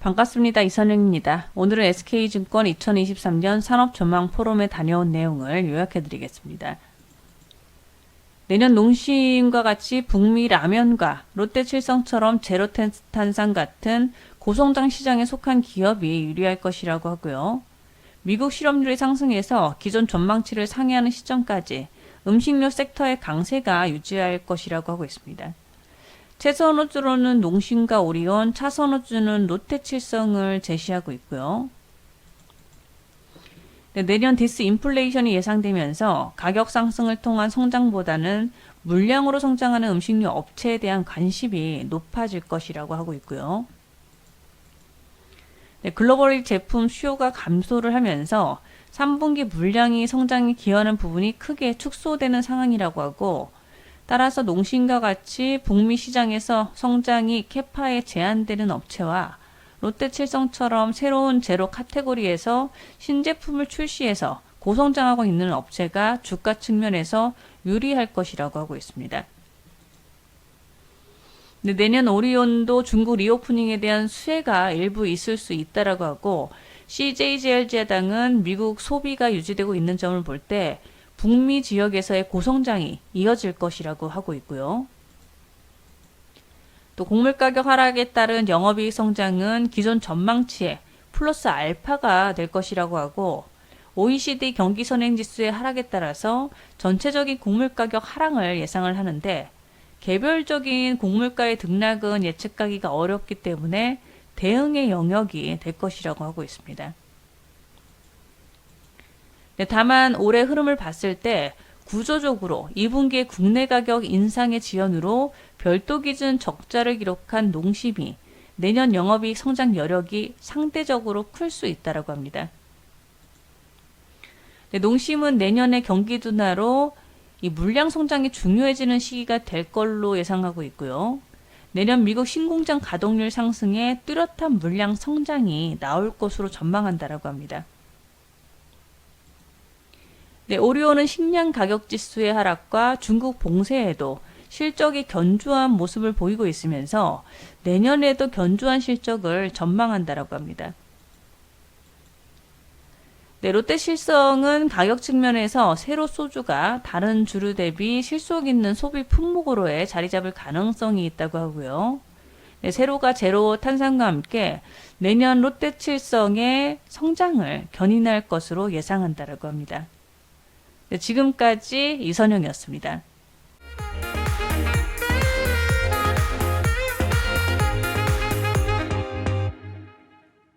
반갑습니다. 이선영입니다. 오늘은 SK증권 2023년 산업전망 포럼에 다녀온 내용을 요약해 드리겠습니다. 내년 농심과 같이 북미 라면과 롯데칠성처럼 제로탄산 같은 고성장 시장에 속한 기업이 유리할 것이라고 하고요. 미국 실업률이 상승해서 기존 전망치를 상회하는 시점까지 음식료 섹터의 강세가 유지할 것이라고 하고 있습니다. 최선호주로는 농심과 오리온, 차선호주는 롯데칠성을 제시하고 있고요. 네, 내년 디스 인플레이션이 예상되면서 가격 상승을 통한 성장보다는 물량으로 성장하는 음식료 업체에 대한 관심이 높아질 것이라고 하고 있고요. 네, 글로벌 제품 수요가 감소를 하면서 3분기 물량이 성장에 기여하는 부분이 크게 축소되는 상황이라고 하고 따라서 농심과 같이 북미 시장에서 성장이 캐파에 제한되는 업체와 롯데칠성처럼 새로운 제로 카테고리에서 신제품을 출시해서 고성장하고 있는 업체가 주가 측면에서 유리할 것이라고 하고 있습니다. 내년 오리온도 중국 리오프닝에 대한 수혜가 일부 있을 수 있다라고 하고 CJ제일제당은 미국 소비가 유지되고 있는 점을 볼때 북미 지역에서의 고성장이 이어질 것이라고 하고 있고요. 또 곡물 가격 하락에 따른 영업이익 성장은 기존 전망치에 플러스 알파가 될 것이라고 하고 OECD 경기 선행 지수의 하락에 따라서 전체적인 곡물 가격 하락을 예상을 하는데 개별적인 곡물가의 등락은 예측하기가 어렵기 때문에 대응의 영역이 될 것이라고 하고 있습니다. 네, 다만 올해 흐름을 봤을 때 구조적으로 2분기의 국내 가격 인상의 지연으로 별도 기준 적자를 기록한 농심이 내년 영업이익 성장 여력이 상대적으로 클 수 있다라고 합니다. 네, 농심은 내년에 경기 둔화로 이 물량 성장이 중요해지는 시기가 될 걸로 예상하고 있고요. 내년 미국 신공장 가동률 상승에 뚜렷한 물량 성장이 나올 것으로 전망한다라고 합니다. 네, 오리온은 식량 가격 지수의 하락과 중국 봉쇄에도 실적이 견조한 모습을 보이고 있으면서 내년에도 견조한 실적을 전망한다라고 합니다. 네, 롯데 실성은 가격 측면에서 세로 소주가 다른 주류 대비 실속 있는 소비 품목으로의 자리 잡을 가능성이 있다고 하고요. 네, 세로가 제로 탄산과 함께 내년 롯데 칠성의 성장을 견인할 것으로 예상한다라고 합니다. 네, 지금까지 이선영이었습니다.